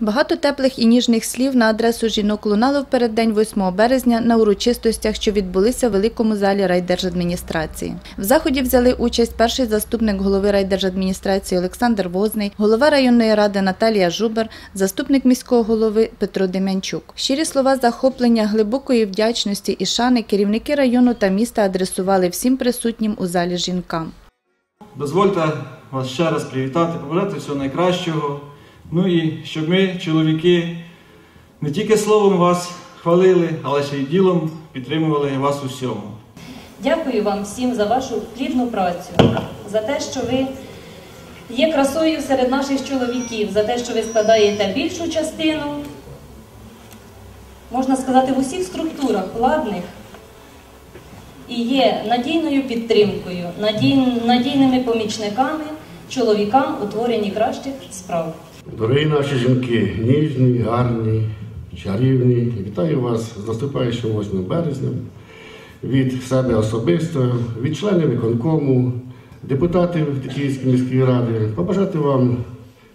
Багато теплих і ніжних слів на адресу жінок лунало в переддень 8 березня на урочистостях, що відбулися в великому залі райдержадміністрації. В заході взяли участь перший заступник голови райдержадміністрації Олександр Возний, голова районної ради Наталія Жубер, заступник міського голови Петро Дем'янчук. Щирі слова захоплення, глибокої вдячності і шани керівники району та міста адресували всім присутнім у залі жінкам. Дозвольте вас ще раз привітати, побажати всього найкращого. Ну і щоб ми, чоловіки, не тільки словом вас хвалили, але ще й ділом підтримували вас у всьому. Дякую вам всім за вашу плідну працю, за те, що ви є красою серед наших чоловіків, за те, що ви складаєте більшу частину, можна сказати, в усіх структурах владних і є надійною підтримкою, надій- надійними помічниками чоловікам у творенні кращих справ. Дорогі наші жінки, ніжні, гарні, чарівні, вітаю вас з наступаючим 8 березня. Від себе особисто, від членів виконкому, депутатів Тетіївської міської ради, побажати вам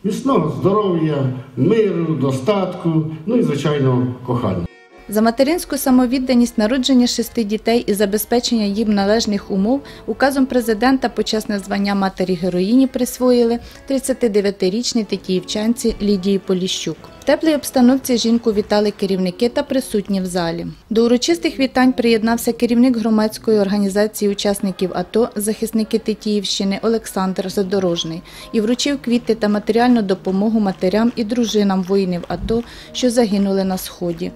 міцного здоров'я, миру, достатку, ну і, звичайно, кохання. За материнську самовідданість народження шести дітей і забезпечення їм належних умов указом президента почесне звання матері героїні присвоїли 39-річній тетіївчанці Лідії Поліщук. В теплій обстановці жінку вітали керівники та присутні в залі. До урочистих вітань приєднався керівник громадської організації учасників АТО захисники Тетіївщини Олександр Задорожний і вручив квіти та матеріальну допомогу матерям і дружинам воїнів АТО, що загинули на сході.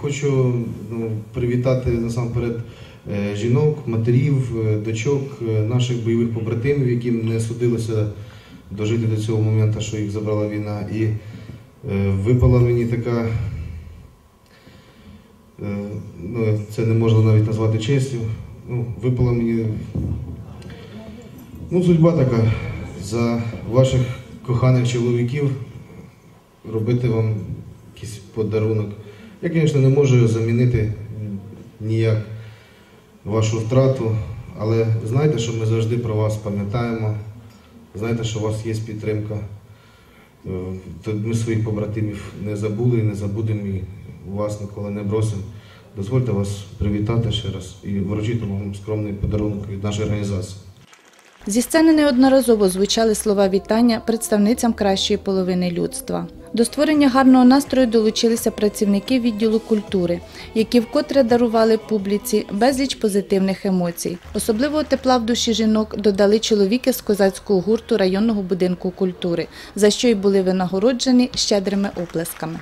Хочу ну, привітати насамперед е, жінок, матерів, е, дочок, е, наших бойових побратимів, яким не судилося дожити до цього моменту, що їх забрала війна. І е, випала мені така, е, ну, це не можна навіть назвати честю. Ну, випала мені ну, судьба така за ваших коханих чоловіків робити вам якийсь подарунок. Я, звісно, не можу замінити ніяк вашу втрату, але знайте, що ми завжди про вас пам'ятаємо. Знайте, що у вас є підтримка. Е, Ми своїх побратимів не забули і не забудемо і вас ніколи не бросимо. Дозвольте вас привітати ще раз і вручити вам скромний подарунок від нашої організації. Зі сцени неодноразово звучали слова вітання представницям кращої половини людства. До створення гарного настрою долучилися працівники відділу культури, які вкотре дарували публіці безліч позитивних емоцій. Особливого тепла в душі жінок додали чоловіки з козацького гурту районного будинку культури, за що й були винагороджені щедрими оплесками.